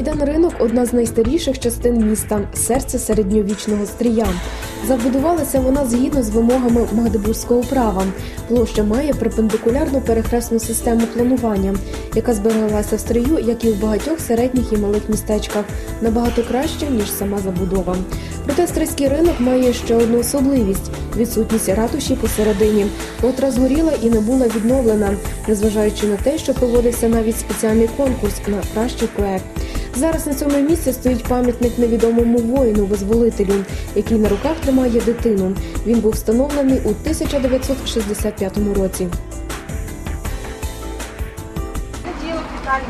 Майдан ринок одна з найстаріших частин міста, серце середньовічного стрія. Забудувалася вона згідно з вимогами Магдебурзького права. Площа має перпендикулярну перехресну систему планування, яка збереглася в стрию, як і в багатьох середніх і малих містечках, набагато краще ніж сама забудова. Проте стрийський ринок має ще одну особливість відсутність ратуші посередині, котра згоріла і не була відновлена, незважаючи на те, що проводився навіть спеціальний конкурс на кращий проект. Зараз на цьому місці стоїть пам'ятник невідомому воїну-визволителю, який на руках тримає дитину. Він був встановлений у 1965 році.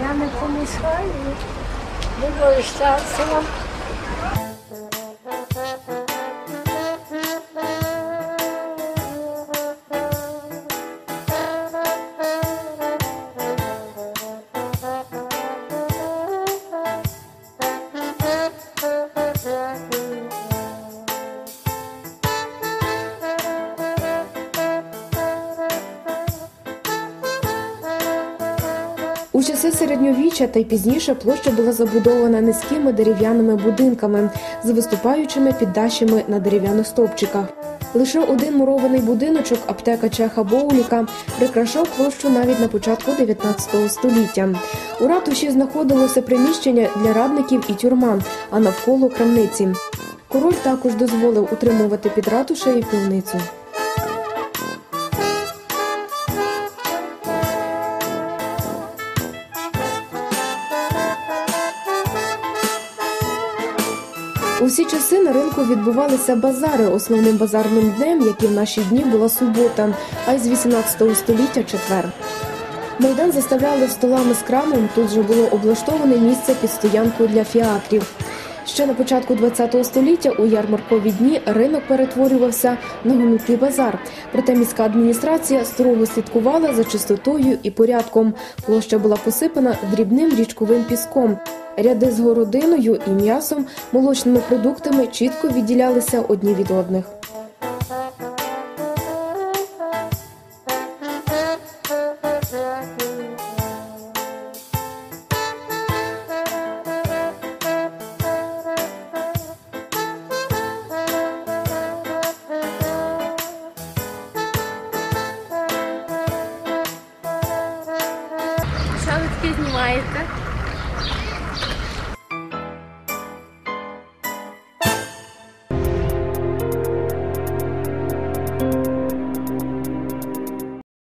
Я не помішаю. Буду У часи середньовіччя та й пізніше площа була забудована низькими дерев'яними будинками з виступаючими піддащами на дерев'яних стовпчиках. Лише один мурований будиночок аптека Чеха Боуліка прикрашав площу навіть на початку 19 століття. У ратуші знаходилося приміщення для радників і тюрма, а навколо крамниці. Король також дозволив утримувати під ратушею півницю. У всі часи на ринку відбувалися базари. Основним базарним днем, як і в наші дні, була субота, а й з 18 століття четвер. Майдан заставляли столами з крамом. Тут же було облаштоване місце під стоянку для фіакрів. Ще на початку ХХ століття у ярмаркові дні ринок перетворювався на гомінкий базар. Проте міська адміністрація строго слідкувала за чистотою і порядком. Площа була посипана дрібним річковим піском. Ряди з городиною і м'ясом, молочними продуктами чітко відділялися одні від одних. guys